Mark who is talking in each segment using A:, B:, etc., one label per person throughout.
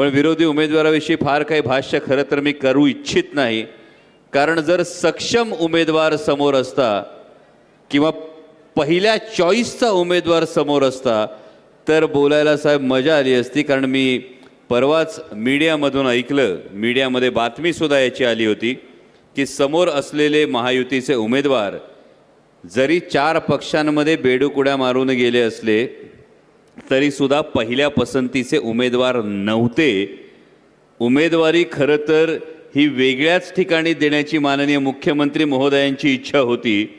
A: पण विरोधी उमेदवाराविषयी फार काही भाष्य खरं तर मी करू इच्छित नाही. कारण जर सक्षम उमेदवार समोर असता किंवा पहिल्या चॉईसचा उमेदवार समोर असता तर बोलायला साहेब मजा आली असती. कारण मी परवाच मीडियामधून ऐकलं मीडियामध्ये बातमीसुद्धा याची आली होती की समोर असलेले महायुतीचे उमेदवार जरी चार पक्षांमध्ये बेडुकुड्या मारून गेले असले तरीसुद्धा पहिल्या पसंतीचे उमेदवार नव्हते. उमेदवारी खरं तर ही वेगळ्याच ठिकाणी देण्याची माननीय मुख्यमंत्री महोदयांची इच्छा होती.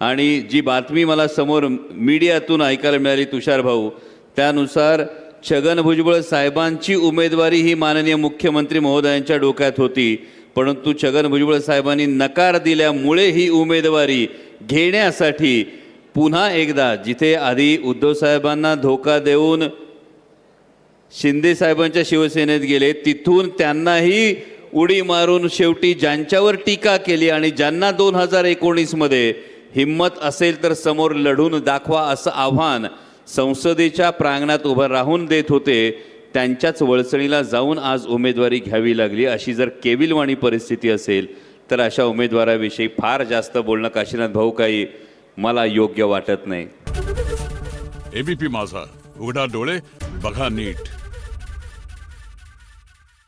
A: आणि जी बातमी मला समोर मीडियातून ऐकायला मिळाली तुषार भाऊ त्यानुसार छगन भुजबळ साहेबांची उमेदवारी ही माननीय मुख्यमंत्री महोदयांच्या डोक्यात होती. परंतु छगन भुजबळ साहेबांनी नकार दिल्यामुळे ही उमेदवारी घेण्यासाठी पुन्हा एकदा जिथे आधी उद्धव साहेबांना धोका देऊन शिंदे साहेबांच्या शिवसेनेत गेले तिथून त्यांनाही उडी मारून शेवटी ज्यांच्यावर टीका केली आणि ज्यांना दोन हजार एकोणीसमध्ये हिंमत असेल तर समोर लढून दाखवा असं आव्हान संसदेच्या प्रांगणात उभं राहून देत होते त्यांच्याच वळचणीला जाऊन आज उमेदवारी घ्यावी लागली. अशी जर केविलवाणी परिस्थिती असेल तर अशा उमेदवाराविषयी फार जास्त बोलणं काशीनाथ भाऊ काही मला योग्य वाटत नाही.
B: एबीपी माझा. उघडा डोळे बघा नीट.